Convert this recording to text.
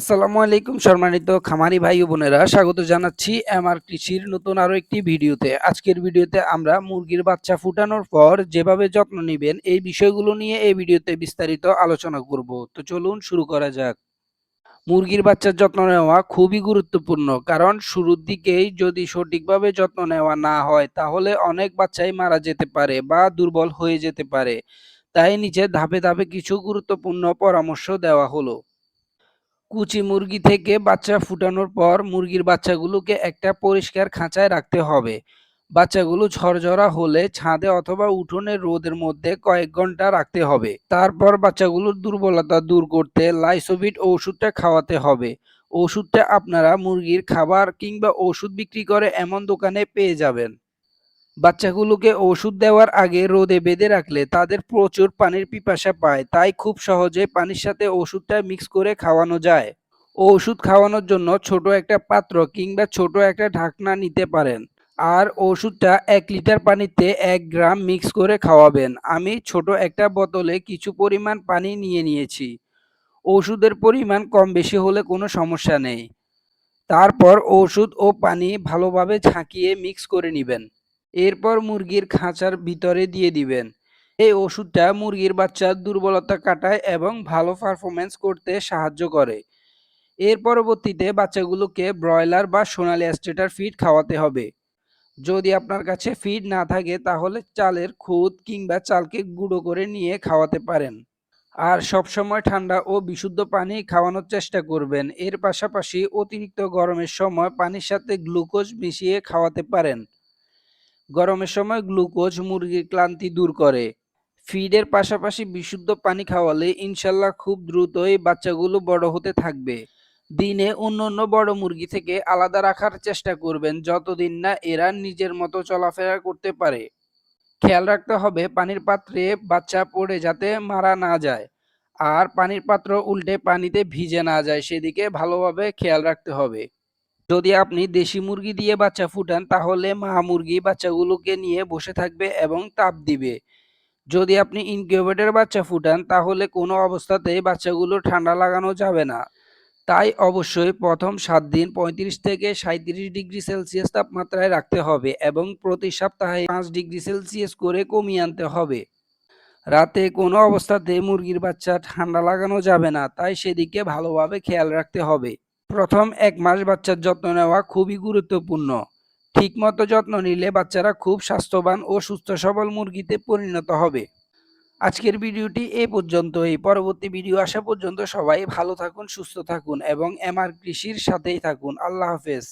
আসসালামু আলাইকুম সম্মানিত খামারি ভাই ও বোনেরা, স্বাগত জানাচ্ছি আমার কৃষির নতুন আরও একটি ভিডিওতে। আজকের ভিডিওতে আমরা মুরগির বাচ্চা ফুটানোর পর যেভাবে যত্ন নেবেন এই বিষয়গুলো নিয়ে এই ভিডিওতে বিস্তারিত আলোচনা করব। তো চলুন শুরু করা যাক। মুরগির বাচ্চার যত্ন নেওয়া খুবই গুরুত্বপূর্ণ, কারণ শুরুর দিকেই যদি সঠিকভাবে যত্ন নেওয়া না হয়, তাহলে অনেক বাচ্চাই মারা যেতে পারে বা দুর্বল হয়ে যেতে পারে। তাই নিচে ধাপে ধাপে কিছু গুরুত্বপূর্ণ পরামর্শ দেওয়া হলো। কুচি মুরগি থেকে বাচ্চা ফুটানোর পর মুরগির বাচ্চাগুলোকে একটা পরিষ্কার খাঁচায় রাখতে হবে। বাচ্চাগুলো ঝরঝরা হলে ছাদে অথবা উঠোনে রোদের মধ্যে কয়েক ঘণ্টা রাখতে হবে। তারপর বাচ্চাগুলোর দুর্বলতা দূর করতে লাইসোভিট ওষুধটা খাওয়াতে হবে। ওষুধটা আপনারা মুরগির খাবার কিংবা ওষুধ বিক্রি করে এমন দোকানে পেয়ে যাবেন। বাচ্চাগুলোকে ওষুধ দেওয়ার আগে রোদে বেঁধে রাখলে তাদের প্রচুর পানির পিপাসা পায়, তাই খুব সহজে পানির সাথে ওষুধটা মিক্স করে খাওয়ানো যায়। ওষুধ খাওয়ানোর জন্য ছোট একটা পাত্র কিংবা ছোট একটা ঢাকনা নিতে পারেন। আর ওষুধটা এক লিটার পানিতে এক গ্রাম মিক্স করে খাওয়াবেন। আমি ছোট একটা বোতলে কিছু পরিমাণ পানি নিয়ে নিয়েছি। ওষুধের পরিমাণ কম বেশি হলে কোনো সমস্যা নেই। তারপর ওষুধ ও পানি ভালোভাবে ঝাঁকিয়ে মিক্স করে নেবেন। এরপর মুরগির খাঁচার ভিতরে দিয়ে দিবেন। এই ওষুধটা মুরগির বাচ্চার দুর্বলতা কাটায় এবং ভালো পারফরমেন্স করতে সাহায্য করে। এর পরবর্তীতে বাচ্চাগুলোকে ব্রয়লার বা সোনালি অ্যাস্টেটার ফিড খাওয়াতে হবে। যদি আপনার কাছে ফিড না থাকে, তাহলে চালের খুদ কিংবা চালকে গুঁড়ো করে নিয়ে খাওয়াতে পারেন। আর সবসময় ঠান্ডা ও বিশুদ্ধ পানি খাওয়ানোর চেষ্টা করবেন। এর পাশাপাশি অতিরিক্ত গরমের সময় পানির সাথে গ্লুকোজ মিশিয়ে খাওয়াতে পারেন। গরমের সময় গ্লুকোজ মুরগির ক্লান্তি দূর করে। ফিডের পাশাপাশি বিশুদ্ধ পানি খাওয়ালে ইনশাল্লাহ খুব দ্রুতই বাচ্চাগুলো বড় হতে থাকবে। দিনে অন্য অন্য বড় মুরগি থেকে আলাদা রাখার চেষ্টা করবেন যতদিন না এরা নিজের মতো চলাফেরা করতে পারে। খেয়াল রাখতে হবে পানির পাত্রে বাচ্চা পড়ে যাতে মারা না যায়। আর পানির পাত্র উল্টে পানিতে ভিজে না যায়, সেদিকে ভালোভাবে খেয়াল রাখতে হবে। যদি আপনি দেশি মুরগি দিয়ে বাচ্চা ফুটান, তাহলে মা মুরগি বাচ্চাগুলোকে নিয়ে বসে থাকবে এবং তাপ দিবে। যদি আপনি ইনকিউবেটর বাচ্চা ফুটান, তাহলে কোনো অবস্থাতেই বাচ্চাগুলো ঠান্ডা লাগানো যাবে না। তাই অবশ্যই প্রথম সাত দিন পঁয়ত্রিশ থেকে সাঁত্রিশ ডিগ্রি সেলসিয়াস তাপমাত্রায় রাখতে হবে এবং প্রতি সপ্তাহে পাঁচ ডিগ্রি সেলসিয়াস করে কমিয়ে আনতে হবে। রাতে কোনো অবস্থাতে মুরগির বাচ্চা ঠান্ডা লাগানো যাবে না, তাই সেদিকে ভালোভাবে খেয়াল রাখতে হবে। প্রথম এক মাস বাচ্চার যত্ন নেওয়া খুবই গুরুত্বপূর্ণ। ঠিকমতো যত্ন নিলে বাচ্চারা খুব স্বাস্থ্যবান ও সুস্থ সবল মুরগিতে পরিণত হবে। আজকের ভিডিওটি এ পর্যন্তই। পরবর্তী ভিডিও আসা পর্যন্ত সবাই ভালো থাকুন, সুস্থ থাকুন এবং এমআর কৃষির সাথেই থাকুন। আল্লাহ হাফেজ।